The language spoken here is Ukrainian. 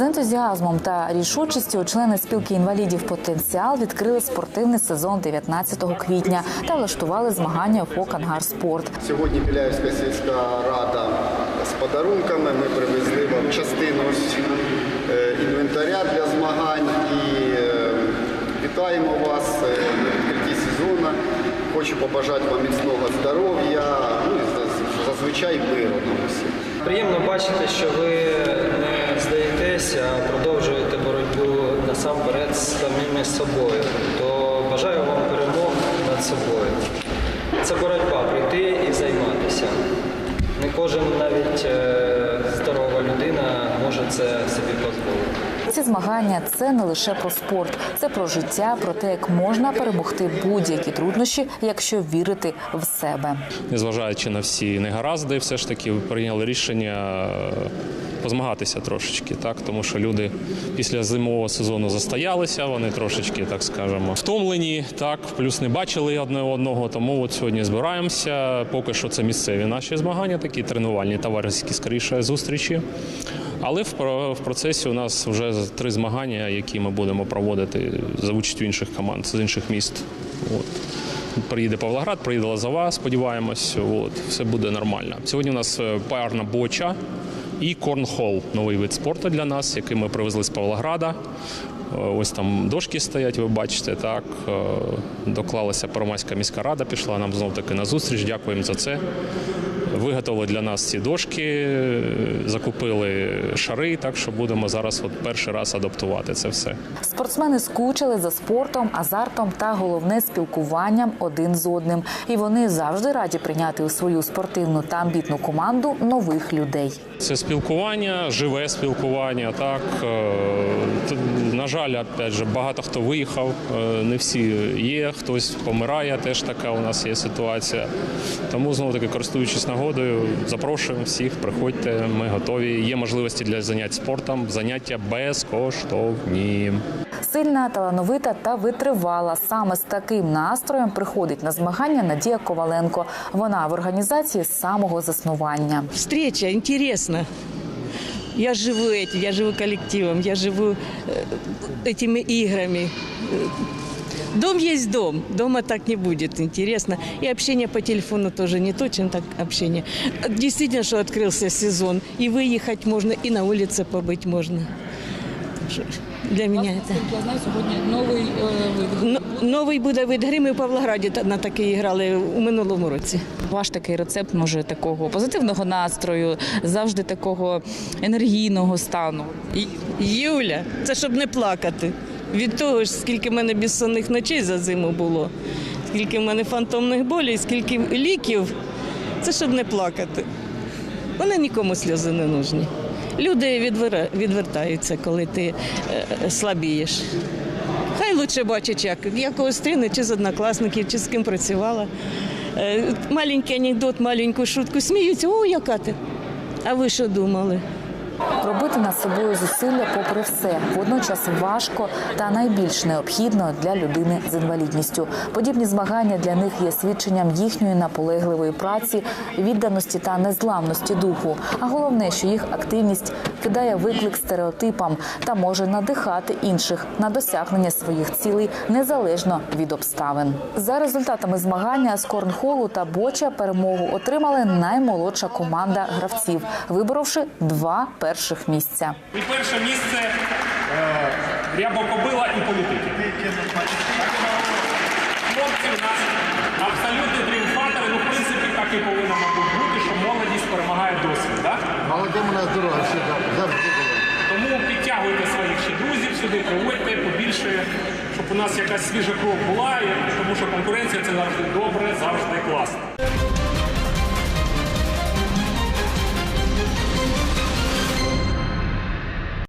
З ентузіазмом та рішучістю члени спілки інвалідів Потенціал відкрили спортивний сезон 19 квітня та влаштували змагання у ФОК «Ангар Спорт». Сьогодні Біляївська сільська рада з подарунками. Ми привезли вам частину е, інвентаря для змагань і е, вітаємо вас е, на відкритті сезону. Хочу побажати вам міцного здоров'я, ну і зазвичай миру. Приємно бачити, що ви здаєтеся, продовжуєте боротьбу насамперед з самими собою. То бажаю вам перемог над собою. Це боротьба прийти і займатися. Не кожен навіть е, здорова людина може це собі дозволити. Ці змагання це не лише про спорт, це про життя, про те, як можна перемогти будь-які труднощі, якщо вірити в себе. незважаючи на всі негаразди, все ж таки прийняли рішення е, позмагатися трошечки, так тому що люди після зимового сезону застоялися, вони трошечки, так скажемо, втомлені, так плюс не бачили одне одного. Тому от сьогодні збираємося. Поки що це місцеві наші змагання, такі тренувальні, товариські скоріше зустрічі. Але в, процесі у нас вже три змагання, які ми будемо проводити за участю інших команд з інших міст. От. Приїде Павлоград, приїде Лозова, сподіваємось, от, все буде нормально. Сьогодні у нас е, парна боча і корнхол, новий вид спорту для нас, який ми привезли з Павлограда. Е, Ось там дошки стоять, ви бачите, так. Е, Доклалася Первомайська міська рада, пішла нам знов таки на зустріч. Дякуємо за це. Виготовили для нас ці дошки, е, закупили шари, так що будемо зараз от перший раз адаптувати це все. Спортсмени скучили за спортом, азартом та головне спілкуванням один з одним. І вони завжди раді прийняти у свою спортивну та амбітну команду нових людей. Це спілкування, живе спілкування. Так Е, на жаль, опять же, багато хто виїхав, е, не всі є. Хтось помирає. Теж така у нас є ситуація. Тому знову таки, користуючись нагодою, запрошуємо всіх. Приходьте, ми готові. Є можливості для занять спортом. Заняття безкоштовні. Сильна, талановита та витривала. Саме з таким настроєм приходить на змагання Надія Коваленко. Вона в організації з самого заснування. встреча, интересно. Я живу этим, я живу коллективом, я живу э, этими играми. Э, Дом есть дом, дома так не будет, интересно. И общение по телефону тоже не то, чем так общение. Действительно, что открылся сезон, и выехать можно, и на улице побыть можно. Так что Для меня это... Я знаю, сьогодні новий е, вид. Но- Новий буде вид гри. Ми в Павлограді та- на такий грали у минулому році. Ваш такий рецепт може такого позитивного настрою, завжди такого енергійного стану. Й- Юля, це щоб не плакати. Від того скільки в мене безсонних ночей за зиму було, скільки в мене фантомних болей, скільки ліків, це щоб не плакати. Вони нікому сльози не нужні. Люди відвертаються, коли ти е, слабієш. Хай лучше бачить, як я когось стріне, чи з однокласників, чи з ким працювала. Е, Маленький анекдот, маленьку шутку сміються, о, яка ти. А ви що думали? Робити над собою зусилля попри все водночас важко та найбільш необхідно для людини з інвалідністю. Подібні змагання для них є свідченням їхньої наполегливої праці, відданості та незламності духу. А головне, що їх активність кидає виклик стереотипам та може надихати інших на досягнення своїх цілей незалежно від обставин. За результатами змагання з корнхолу та боча перемогу отримали наймолодша команда гравців, виборовши два перших місця. І перше місце е, Рябокобила і політики. Хлопці у нас абсолютні тріумфатори. Ну, в принципі, так і повинно, бути, що молодість перемагає. Так? Молодим у нас дорога всегда, завжди була. Тому підтягуйте своїх ще друзів сюди, приводьте побільше, щоб у нас якась свіжа кров була, тому що конкуренція це завжди добре, завжди класно.